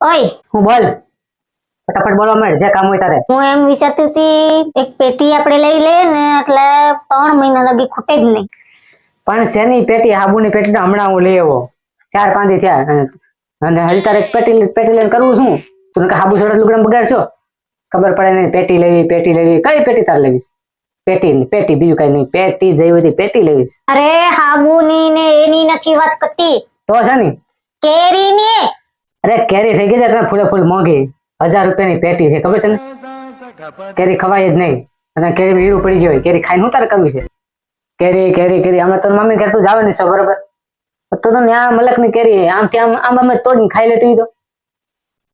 ઓય. હું બોલ. ફટાફટ બોલવા માંડ જે કામ હોય તારે. હું એમ વિચારતી હતી એક પેટી આપણે લઈ લઈએ ને એટલે ત્રણ મહિના લગી ખૂટે જ નહીં. પણ શેની પેટી? હાબુની પેટી તો હમણાં હું લઈ આવો ચાર પાંચ દી થયા. અને- હજી તારે એક પેટી પેટી લઈને કરવું શું? તું કે હાબુ સડત લુગડા બગાડશો? ખબર પડે નહીં પેટી લેવી પેટી લેવી. કઈ પેટી તારે લેવી? પેટી પેટી બીજું કઈ નહીં. પેટી જઈ હતી પેટી લેવી અરે હાબુની ને એની નથી વાત કરતી. તો છે ને કેરીની. અરે કેરી થઈ ગઈ છે એટલે ફૂલે ફૂલ મોંઘી. હજાર રૂપિયાની પેટી છે, ખબર છે ને કેરી ખવાય જ નહીં. અને કેરી હીરું પડી ગયો હોય, કેરી ખાઈને હું તારે કરવી છે? કેરી કેરી કેરી. અમે તો મમ્મી ઘેર તું જાવે નહીં છો બરોબર? તો તો ત્યાં મલકની કેરી, આમ ત્યાં આમ અમે તોડીને ખાઈ લેતી તો.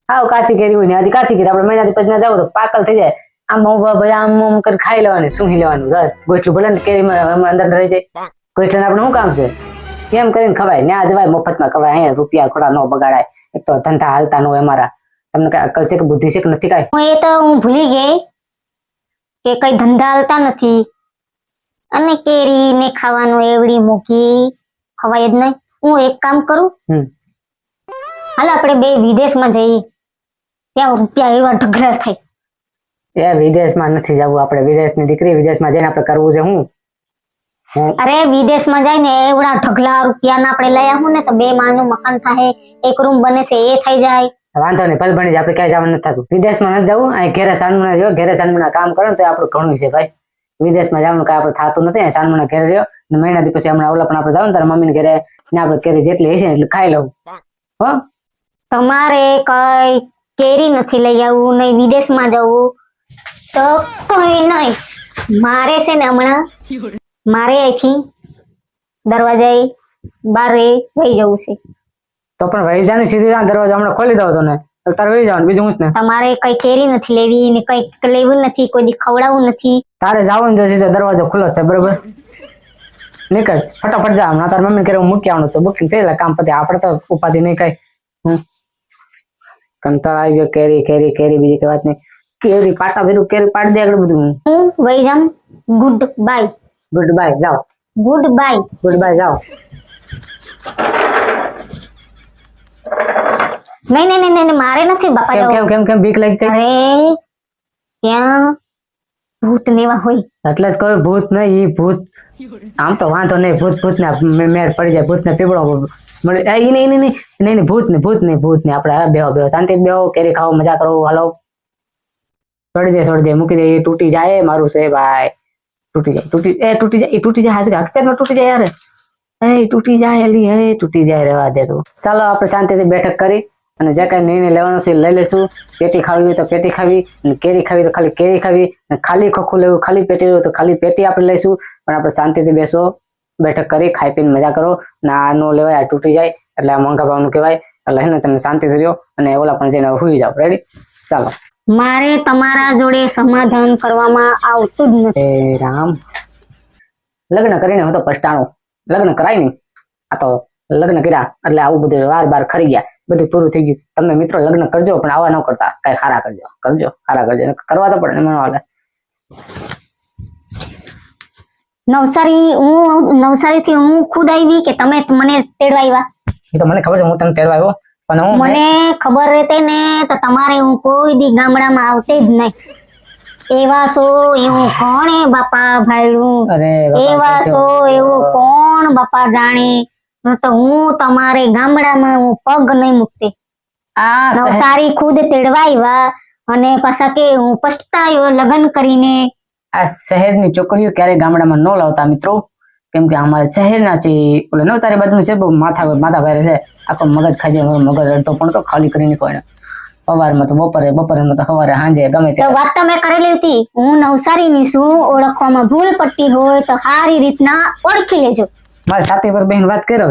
હાવ કાચી કેરી હોય ને, આજે કાચી કેરી. આપણે મહિનાથી પછી ના જાવ તો પાકલ થઈ જાય. આમ ભાઈ આમ આમ કરી ખાઈ લેવાની, સૂંઘી લેવાનું રસ ગોઠલું ભલે ને કેરીમાં આમાં અંદર રહી જાય. ગોઠલાને આપણે શું કામ છે? એમ કરીને ખવાય. ન્યા જવાય મફતમાં ખવાય. અહીંયા રૂપિયા ખોડા ન બગાડાય. એક તો ધંધા હાલતા ન હોય અમારા. તમને કઈ અકલ છે કે બુદ્ધિ છે કે નથી કાંઈ? હું એ તો હું ભૂલી ગઈ કે કઈ ધંધા હાલતા નથી. અને કેરી ને ખાવાનું એવડી મૂકી ખવાય જ નહીં. હું એક કામ કરું. હાલ આપણે બે વિદેશમાં જઈએ. ત્યાં રૂપિયા એવા ઢગલા થાય. એ વિદેશમાં નથી જવું આપણે. વિદેશની દીકરી વિદેશમાં જઈને આપણે કરવું છે. હું? અરે વિદેશમાં જઈને એવડા ઢગલા રૂપિયાના આપણે લઈ આવું ને તો બે માનું મકાન થાય એક રૂમ બને છે એ થઈ જાય. વાંધો નહીં ભલે ભણી આપણે ક્યાંય જવાનું નથી થતું. વિદેશમાં નથી જવું અહીં ઘેરે સાનમુના જો ઘેરે સાનમુના કામ કરો ને તો આપણું ઘણું છે ભાઈ. વિદેશમાં જવાનું કાંઈ આપણે થતું નથી અહીં સાનમુના ઘેરે રહ્યો ને મહિના દી પછી હમણાં ઓલા પણ આપણે જવાનું ને તારા મમ્મીને ઘેરે ને આપણે કેરી જેટલી હશે એટલે ખાઈ લઉં. હો? તમારે કઈ કેરી નથી લઈ આવવું નહીં વિદેશમાં જવું? તો કોઈ નહીં. મારે છે ને હમણાં મારે અહીંથી દરવાજે બારે વહી જવું છે. તો પણ વહી જાને સીધી જા દરવાજો હમણાં ખોલી દો તને. તારે વહી જવાનું બીજું હું જ ને. તમારે કઈ કેરી નથી લેવી ને કઈ લેવું નથી કોઈ દી ખવડાવવું નથી. તારે જવાનું ને તો સીધો દરવાજો ખુલ્લો છે બરોબર? નીકળ ફટાફટ જા હમણાં તારા મમ્મી ઘરે હું મૂકી આવવાનું છે. બુકિંગ થઈ કામ પતે આપણે તો ઉપાધિ નહીં કઈ. કંટાળો આવી ગયો કેરી કેરી કેરી બીજી કઈ વાત નહીં. કેરી પાટા ભેરું કેરી પાડી દે આગળ બધું. હું વહી જામ ગુડ બાય. ગુડ બાય જાઓ ગુડ બાય ગુડ બાય જાઓ નહીં નહીં નહીં નહીં મારે નથી બાપા કેમ કેમ જવું. કેમ કેમ બીક લાગી કઈ અરે ત્યાં ભૂત ને એવા હોય એટલે જ કહ્યું ભૂત નહીં ઈ ભૂત આમ તો વાંધો નહીં ભૂત ભૂત ને મેળ પડી જાય ભૂત ને પીપળો મળે એ નહીં નહીં નહીં નહીં નહીં ભૂત ને ભૂત નહીં ભૂત નહીં આપણે આ બેહો બેહો શાંતિ બેહો કેરી ખાઓ મજા કરો હાલો છોડી દે છોડી દે મૂકી દે એ તૂટી જાય એ મારું છે ભાઈ તૂટી જાય, તૂટી, એ તૂટી જાય, એ તૂટી જાય હાજર. હકીકતમાં તૂટી જાય યાર. એ તૂટી જાય એલી, એ તૂટી જાય રહેવા દે તું. ચાલો, આપણે શાંતિથી બેઠક કરી અને જે કાંઈ નિર્ણય લેવાનો છે લઈ લેશું પેટી ખાવી હોય તો પેટી ખાવી અને કેરી ખાવી તો ખાલી કેરી ખાવી અને ખાલી ખોખું લેવું, ખાલી પેટી લેવું તો ખાલી પેટી આપણે લઈશું. પણ આપણે શાંતિથી બેસો, બેઠક કરી, ખાઈ પીને મજા કરો. અને આ નો લેવાય, આ તૂટી જાય, એટલે આ મોંઘા ભાવનું કહેવાય. એટલે હે ને તમે શાંતિથી રહ્યો અને ઓલા પણ જઈને હુઈ જાઓ. રેડી ચાલો. મારે તમારા જોડે સમાધાન કરવામાં આવતું જ નથી. રામ. લગ્ન કરીને હું તો પછતાણું લગ્ન કરાય નહીં. આ તો લગ્ન કર્યા એટલે આવું બધું વાર બાર ખરી ગયા. બધું પૂરું થઈ ગયું. તમે મિત્રો લગ્ન કરજો પણ આવા ન કરતા. કઈ ખારા કરજો. કરજો. ખારા કરજો. કરવા તો પડે મને હાલે. નવસારી હું નવસારી થી હું ખુદ આવી કે તમે મને તેડવા આવ્યા? એ તો મને ખબર છે હું તમને તેડવા આવ્યો. પણ હું મને ખબર રહેતે ને તો તમારે હું કોઈ દી ગામડામાં આવતે જ નહીં. એવા સો એવું કોણ બાપા ભાઈડું એવા સો એવું કોણ બાપા જાણે? તો હું તમારે ગામડામાં હું પગ નહીં મૂકતી. સારી ખુદ તેડવા આવ્યા અને પાછા કે હું પછતાયો લગ્ન કરીને. આ શહેરની છોકરીઓ ક્યારે ગામડામાં ન લાવતા મિત્રો. કેમ કે અમારે શહેરના છે ઓલે નવતારી બાજુનું છે બહુ માથા માથા ભારે છે. આખો મગજ ખાઈ જાય મગજ અડધો પણ તો ખાલી કરીને કોઈને સવારમાં તો બપોરે બપોરે તો સવારે સાંજે ગમે તે વાત તો મેં કરેલી હતી. હું નવસારીની છું ઓળખવામાં ભૂલ પટ્ટી હોય તો સારી રીતના ઓળખી લેજો. મારી સાથે પર બેન વાત કરો